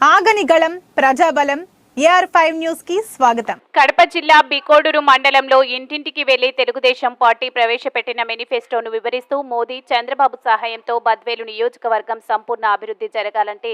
ఆగని గళం ప్రజాబలం AR five న్యూస్కి స్వాగతం. కడప జిల్లా బికోడూరు మండలంలో ఇంటింటికి వెళ్ళి తెలుగుదేశం పార్టీ ప్రవేశపెట్టిన మేనిఫెస్టోను వివరిస్తూ మోదీ చంద్రబాబు సహాయంతో బద్వేలు నియోజకవర్గం సంపూర్ణ అభివృద్ధి జరగాలంటే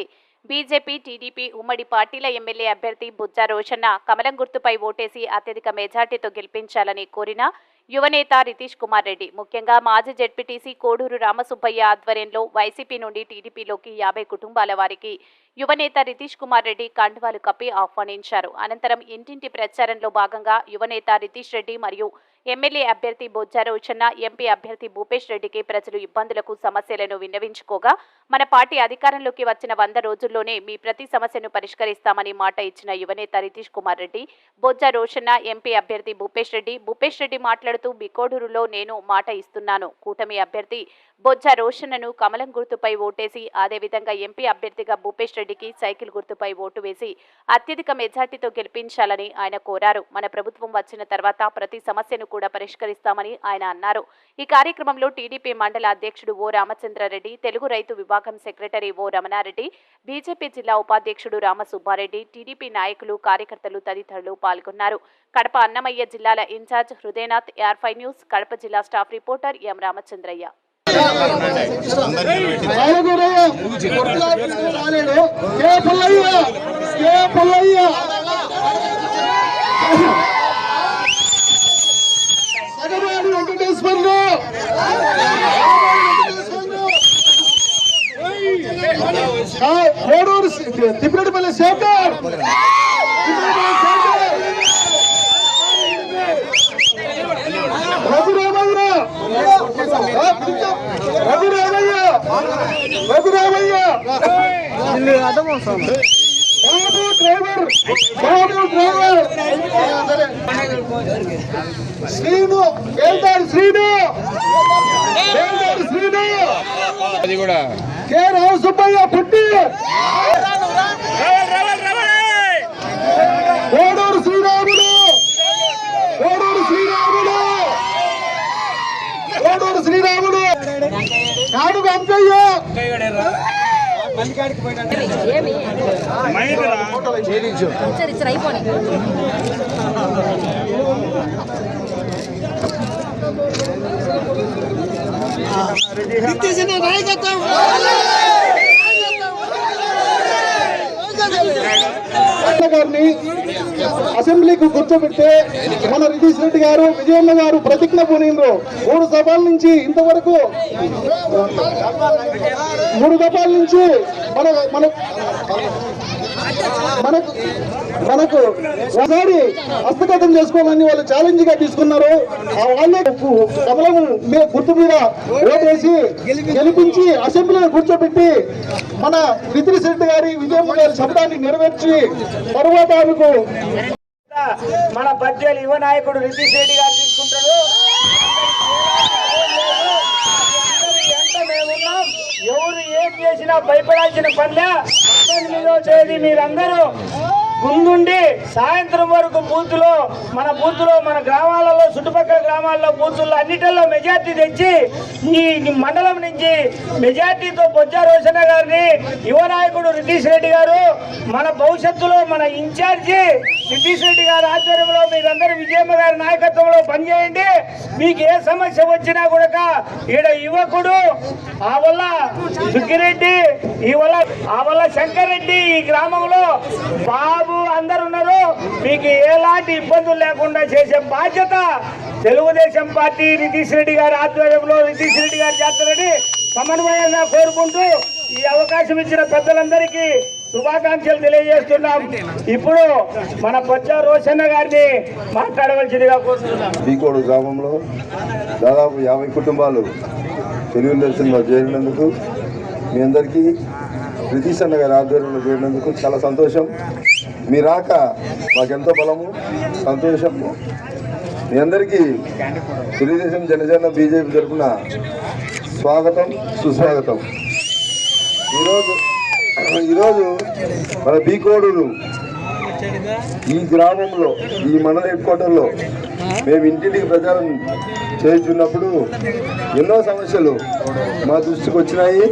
బీజేపీ టీడీపీ ఉమ్మడి పార్టీల ఎమ్మెల్యే అభ్యర్థి బుజ్జా రోషన్న కమలం గుర్తుపై ఓటేసి అత్యధిక మెజార్టీతో గెలిపించాలని కోరిన యువనేత రితీష్ కుమార్ రెడ్డి. ముఖ్యంగా మాజీ జెడ్పీటీసీ కోడూరు రామసుబ్బయ్య ఆధ్వర్యంలో వైసీపీ నుండి టీడీపీలోకి యాభై కుటుంబాల వారికి యువనేత రితీష్ కుమార్ రెడ్డి కండువాలు కప్పి ఆహ్వానించారు. అనంతరం ఇంటింటి ప్రచారంలో భాగంగా యువనేత రితీష్ రెడ్డి మరియు ఎమ్మెల్యే అభ్యర్థి బొజ్జా రోచన్న ఎంపీ అభ్యర్థి భూపేష్ రెడ్డికి ప్రజలు ఇబ్బందులకు సమస్యలను విన్నవించుకోగా మన పార్టీ అధికారంలోకి వచ్చిన వంద రోజుల్లోనే మీ ప్రతి సమస్యను పరిష్కరిస్తామని మాట ఇచ్చిన యువనేత రితీష్ కుమార్ రెడ్డి బొజ్జా రోషన్న ఎంపీ అభ్యర్థి భూపేష్ రెడ్డి భూపేష్ రెడ్డి మాట్లాడుతూ బికోడూరులో నేను మాట ఇస్తున్నాను. కూటమి అభ్యర్థి బొజ్జా రోషన్నను కమలం గుర్తుపై ఓటేసి అదేవిధంగా ఎంపీ అభ్యర్థిగా భూపేష్ రెడ్డికి సైకిల్ గుర్తుపై ఓటు వేసి అత్యధిక మెజార్టీతో గెలిపించాలని ఆయన కోరారు. మన ప్రభుత్వం వచ్చిన తర్వాత ప్రతి సమస్యను కూడా పరిష్కరిస్తామని ఆయన అన్నారు. ఈ కార్యక్రమంలో టీడీపీ మండల అధ్యక్షుడు ఓ రామచంద్రారెడ్డి తెలుగు రైతు విభాగం సెక్రటరీ ఓ రమణారెడ్డి బీజేపీ జిల్లా ఉపాధ్యక్షుడు రామసుబ్బారెడ్డి టీడీపీ నాయకులు కార్యకర్తలు తదితరులు పాల్గొన్నారు. కడప అన్నమయ్య జిల్లాల incharge Hridayanath AR news Kadapa జిల్లా స్టాఫ్ రిపోర్టర్ ఎం రామచంద్రయ్య. రాలేడు కే పుల్లయ్య కే పుల్లయ్య సగమాడి వెంకటేశ్వర్లు కోడూరు తిప్పిరెడ్డిపల్లి శేఖర్. సుబ్బయ్య పుట్టి. కోడూరు శ్రీరాముడు. కోడూరు శ్రీరాముడు. కోడూరు శ్రీరాముడు. కాడుగు వెంకయ్య సరే సరే నాయకత్వం. గారిని అసెంబ్లీకి కూర్చోబెడితే మన రితీష్ రెడ్డి గారు విజయమ్మ గారు ప్రతిజ్ఞ పూనిండ్రు. మూడు సభల నుంచి ఇంతవరకు మూడు సభల నుంచి మన మన మనకు మనకు ఒకసారి హస్తగతం చేసుకోవాలని వాళ్ళు ఛాలెంజ్గా తీసుకున్నారు. ఆ వాళ్ళే కమలం మీద గుర్తు మీద ఓటేసి గెలిపించి అసెంబ్లీలో కూర్చోబెట్టి మన రితీష్ రెడ్డి గారి విజయమ్మ గారి శబ్దాన్ని నెరవేర్చి తరువాత ఆమెకు మన బడ్జెట్ యువ నాయకుడు నితీష్ రెడ్డి గారు తీసుకుంటాడు. ఎంత ఎవరు ఏం చేసినా భయపడాల్సిన పనిలే పద్దెనిమిదో తేదీ మీరందరూ ముందుండి సాయంత్రం వరకు బూతులో మన బూతులో మన గ్రామాలలో చుట్టుపక్కల గ్రామాల్లో బూతుల్లో అన్నిటిలో మెజార్టీ తెచ్చి ఈ మండలం నుంచి మెజార్టీతో బొజ్జా రోషన్న గారిని యువ నాయకుడు రితీష్ రెడ్డి గారు మన భవిష్యత్తులో మన ఇన్ఛార్జి రితీష్ రెడ్డి గారి ఆధ్వర్యంలో మీరందరూ విజయమ్మ గారి నాయకత్వంలో పనిచేయండి. మీకు ఏ సమస్య వచ్చినా కూడా ఈడ యువకుడు ఆ వల్ల సుగ్గిరెడ్డి ఈ వల్ల ఆ వల్ల శంకర్ రెడ్డి ఈ గ్రామంలో బాబు అందరున్నారు. మీకు ఎలాంటి ఇబ్బందులు లేకుండా చేసే బాధ్యత తెలుగుదేశం పార్టీ నితీష్ రెడ్డి గారి ఆధ్వర్యంలో నితీష్ రెడ్డి గారు చేస్తారని సమన్వయంగా కోరుకుంటూ ఈ అవకాశం ఇచ్చిన పెద్దలందరికీ శుభాకాంక్షలు తెలియజేస్తున్నాం. ఇప్పుడు మన బొజ్జా రోషన్న గారిని మాట్లాడవలసిందిగా కోరుతున్నాం. బీకోడు గ్రామంలో దాదాపు యాభై కుటుంబాలు తెలుగుదేశంలో చేరినందుకు మీ అందరికీ బ్రిటిష్ అన్న గారి ఆధ్వర్యంలో చేరినందుకు చాలా సంతోషం. మీ రాక మాకెంతో బలము సంతోషం మీ అందరికీ తెలుగుదేశం జనజన బీజేపీ తరఫున స్వాగతం సుస్వాగతం. ఈరోజు ఈరోజు మన బీకోడూరు ఈ గ్రామంలో ఈ మండల హెడ్ క్వార్టర్లో మేము ఇంటింటికి ప్రచారం చేస్తున్నప్పుడు ఎన్నో సమస్యలు మా దృష్టికి వచ్చినాయి.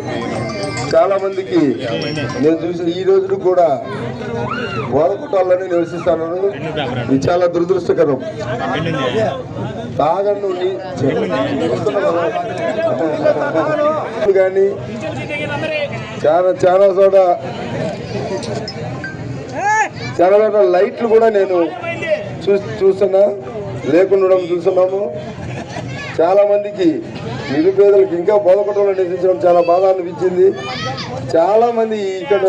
చాలామందికి నేను చూసిన ఈ రోజు కూడా గోడకుట్టాలని నివసిస్తాను ఇది చాలా దురదృష్టకరం. తాగండి. కానీ చాలా చాలా చోట చాలా చోట లైట్లు కూడా నేను చూ చూస్తున్నా. లేకుండా చూస్తున్నాము. చాలా మందికి నిరుపేదలకు ఇంకా బోధపట్టంలో నిధించడం చాలా బాధ అనిపించింది. చాలా మంది ఇక్కడ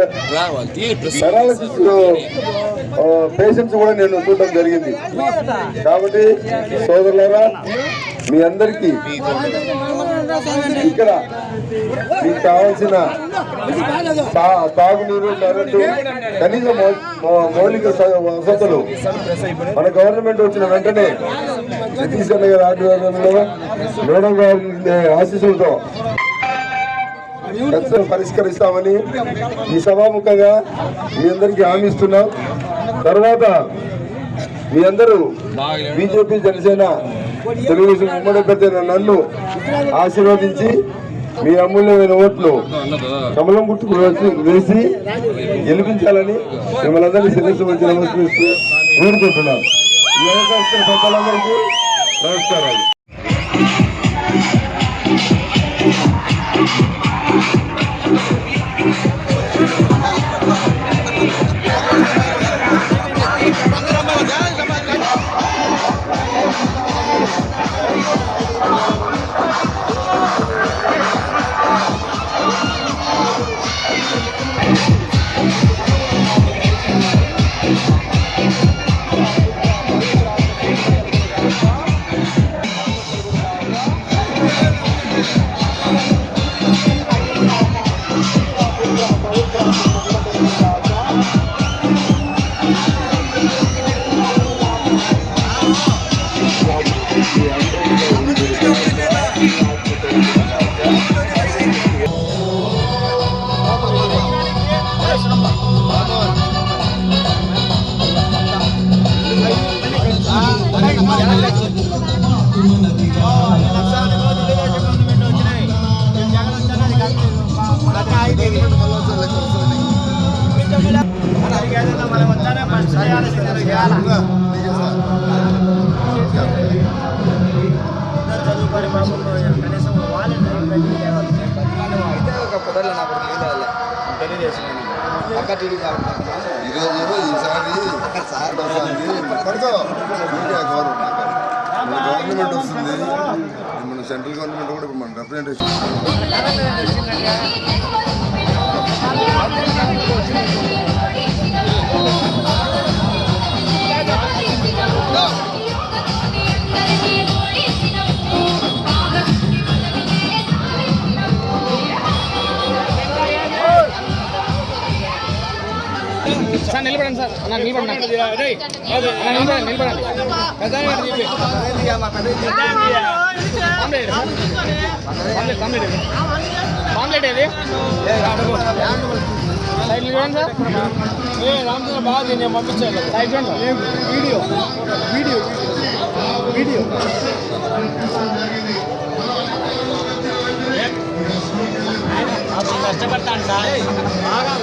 పెరాలసిస్ పేషెంట్స్ కూడా నేను చూడడం జరిగింది. కాబట్టి సోదరులారా మీ అందరికీ ఇక్కడ మీకు కావాల్సిన తాగునీరు కరెంటు కనీస మౌలిక వసతులు మన గవర్నమెంట్ వచ్చిన వెంటనే సతీష్ అన్న గారి ఆధ్వర్యంలో మేడం గారి ఆశీస్సులతో పరిష్కరిస్తామని ఈ సభాముఖంగా మీ అందరికీ హామీ ఇస్తున్నాం తర్వాత మీ అందరూ బీజేపీ జనసేన తెలుగుదేశం ఉమ్మడి పెద్ద నన్ను ఆశీర్వదించి మీ అమూల్యమైన ఓట్లు కమలం గుర్తుకు వచ్చి- వేసి గెలిపించాలని మిమ్మల్ని అందరినీ శిరస్సు ఈరోజు ఈసారి పడుకో గవర్నమెంట్ మన గవర్నమెంట్ వస్తుంది. మన సెంట్రల్ గవర్నమెంట్ కూడా ఇప్పుడు మన రిప్రజెంటేషన్ నిలబడండి సార్. అన్న నిలబడండి. నిలబడండి నిలబడండి. పాంప్లెట్ పాంప్లెట్ ఏది పాంప్లెట్ ఏది? సైడ్ చూడండి సార్. ఏ రామచంద్ర బాగా నేను పంపించాను సైడ్ చూడండి. వీడియో. వీడియో. వీడియో. కష్టపడతాను సార్.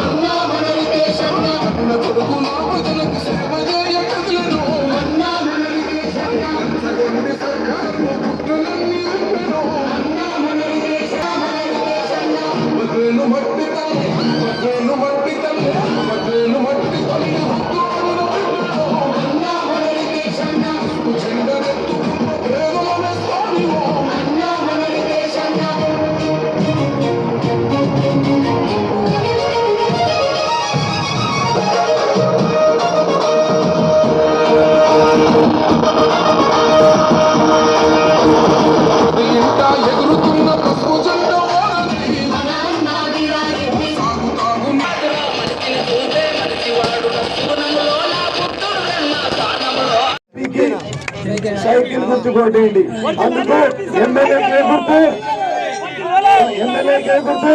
సైకిల్ గుర్తు కొట్టేయండి అందుకు ఎమ్మెల్యేకే గుర్తు. ఎమ్మెల్యేకే గుర్తు.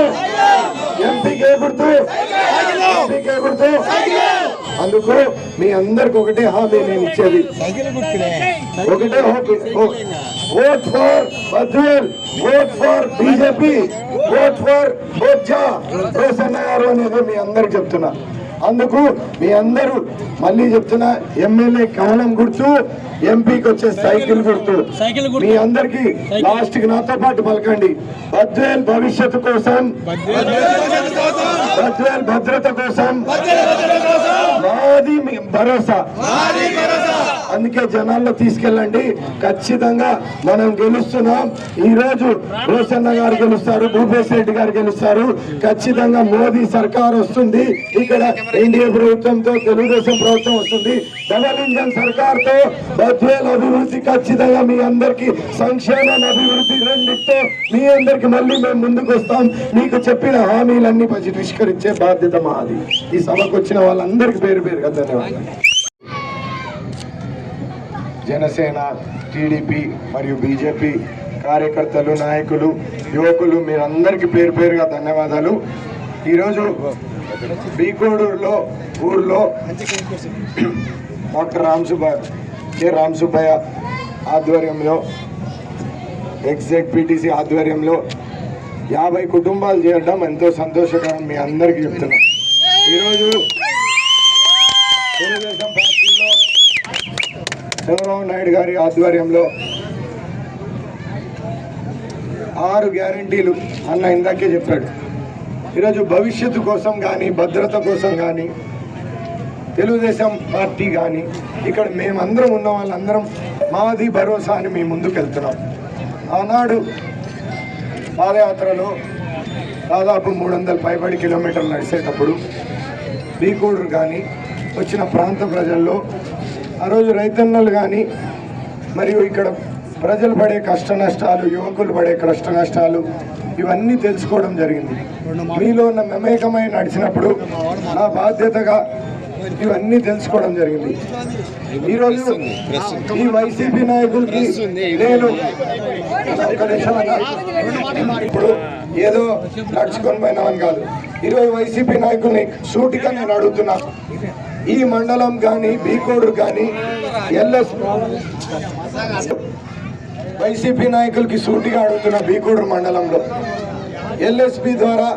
ఎంపీకే గుర్తు. ఎంపీకే గుర్తు. అందుకు మీ అందరికి ఒకటే హామీ నేను ఇచ్చేది. ఒకటే vote. For Badvel vote for BJP vote for Bojja. Roshanna గారు అనేది మీ అందరికి చెప్తున్నా. అందుకు మీ అందరూ మళ్ళీ చెప్తున్నా ఎమ్మెల్యే కమలం గుర్తు ఎంపీకి వచ్చే సైకిల్ గుర్తు. మీ అందరికి లాస్ట్కి నాతో పాటు పలకండి. బద్వేల్ భవిష్యత్తు కోసం బద్వేల్ భద్రత కోసం. మాది మీ భరోసా. అందుకే జనాల్లో తీసుకెళ్ళండి. ఖచ్చితంగా మనం గెలుస్తున్నాం. ఈ రోజు రోషన్న గారు గెలుస్తారు భూపేశ్ రెడ్డి గారు గెలుస్తారు. ఖచ్చితంగా మోదీ సర్కార్ వస్తుంది. ఇక్కడ ఎన్డీఏ ప్రభుత్వంతో తెలుగుదేశం ప్రభుత్వం వస్తుంది. డబల్ ఇంజన్ సర్కార్తో బద్వేల్ అభివృద్ధి ఖచ్చితంగా మీ అందరికి సంక్షేమం అభివృద్ధి రెండితో మీ అందరికి మళ్ళీ మేము ముందుకు వస్తాం. మీకు చెప్పిన హామీలన్నీ పరిష్కరించే బాధ్యత మాది. ఈ సభకు వచ్చిన వాళ్ళందరికీ పేరు పేరుగా ధన్యవాదాలు. జనసేన టీడీపీ మరియు బీజేపీ కార్యకర్తలు నాయకులు యువకులు మీరందరికీ పేరు పేరుగా ధన్యవాదాలు. ఈరోజు బీకోడూరులో ఊర్లో డాక్టర్ రామ్ కె. రామ్సుబ్బయ్య ఆధ్వర్యంలో ఎగ్జెక్ పీటీసీ ఆధ్వర్యంలో యాభై కుటుంబాలు చేయడం ఎంతో సంతోషకరం మీ అందరికీ చెప్తున్నాం. ఈరోజు తెలుగుదేశం చంద్రబాబు నాయుడు గారి ఆధ్వర్యంలో ఆరు గ్యారంటీలు అన్న ఇందాకే చెప్పాడు. ఈరోజు భవిష్యత్తు కోసం కానీ భద్రత కోసం కానీ తెలుగుదేశం పార్టీ కానీ ఇక్కడ మేమందరం ఉన్న వాళ్ళందరం మాది భరోసా అని మేము ముందుకు వెళ్తున్నాం. ఆనాడు పాదయాత్రలో దాదాపు మూడు వందల పైబడి కిలోమీటర్లు నడిచేటప్పుడు బీకోడూరు కానీ వచ్చిన ప్రాంత ప్రజల్లో ఆ రోజు రైతన్నలు కానీ మరియు ఇక్కడ ప్రజలు పడే కష్ట నష్టాలు యువకులు పడే కష్ట నష్టాలు ఇవన్నీ తెలుసుకోవడం జరిగింది. మీలో ఉన్న మమేకమై నడిచినప్పుడు నా బాధ్యతగా ఇవన్నీ తెలుసుకోవడం జరిగింది. ఈరోజు ఈ వైసీపీ నాయకులకి నేను ఇప్పుడు ఏదో నడుచుకొని పోయినామని కాదు. ఈరోజు వైసీపీ నాయకుల్ని సూటిగా నేను అడుగుతున్నా. ఈ మండలం కానీ బీకోడు కానీ ఎల్ఎస్ వైసీపీ నాయకులకి సూటిగా అడుగుతున్న బీకోడు మండలంలో ఎల్ఎస్పి ద్వారా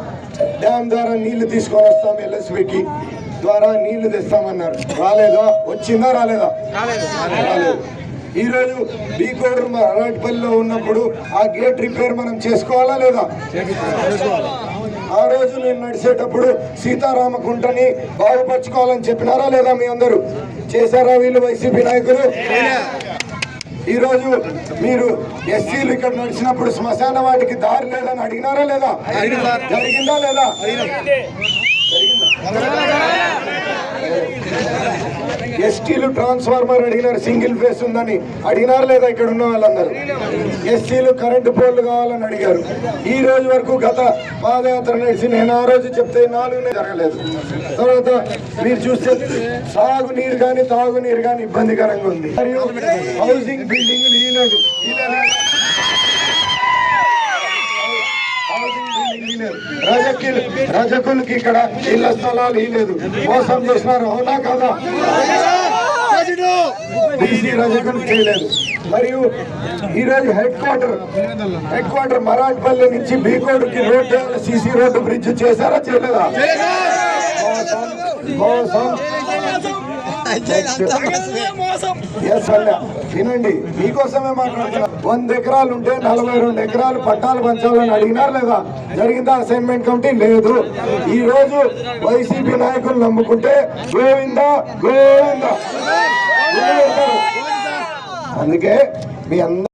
డ్యామ్ ద్వారా నీళ్ళు తీసుకొని వస్తాం ఎల్ఎస్పికి. ద్వారా నీళ్ళు తెస్తామన్నారు. రాలేదా? వచ్చిందా? రాలేదా? రాలేదు. ఈరోజు బీకోడు అరాటిపల్లిలో ఉన్నప్పుడు ఆ గేట్ రిపేర్ మనం చేసుకోవాలా లేదా? ఆ రోజు నేను నడిచేటప్పుడు సీతారామకుంటని బాగుపరచుకోవాలని చెప్పినారా లేదా మీ అందరూ? చేశారా వీళ్ళు వైసీపీ నాయకులు? ఈ రోజు మీరు ఎస్సీలు ఇక్కడ నడిచినప్పుడు శ్మశాన వాటికి దారి లేదని అడిగినారా లేదా? జరిగిందా లేదా? ఎస్టీలు ట్రాన్స్ఫార్మర్ అడిగినారు సింగిల్ ఫేస్ ఉందని. అడిగినారు లేదా ఇక్కడ ఉన్న వాళ్ళందరూ? ఎస్టీలు కరెంటు పోల్లు కావాలని అడిగారు. ఈ రోజు వరకు గత పాదయాత్ర నడిచి నేను ఆ రోజు చెప్తే నాలుగు జరగలేదు. తర్వాత మీరు చూస్తే సాగునీరు కానీ తాగునీరు కానీ ఇబ్బందికరంగా ఉంది. మరియు హౌసింగ్ బిల్డింగ్ లేదు రజకులు రజకులకి ఇక్కడ ఇళ్ళ స్థలాలు లేదు మోసం చేసినారు. అవునా కదా? బీసీ రజకులు చేయలేదు. మరియు ఈరోజు head quarter head quarter Marathapalli నుంచి బీకోడుకి రోడ్డు సీసీ రోడ్డు బ్రిడ్జ్ చేశారా? చేయలేదా మోసం మోసం ఎస్ అన్న వినండి మీకోసమే మాట్లాడుతున్నా. వంద ఎకరాలు ఉంటే నలభై రెండు ఎకరాలు పట్టాలు పంచాలని అడిగినారు లేదా? జరిగిందా అసైన్మెంట్ కమిటీ? లేదు. ఈ రోజు వైసీపీ నాయకులు నమ్ముకుంటే గోవిందా. గోవిందా. అందుకే మీ అందరూ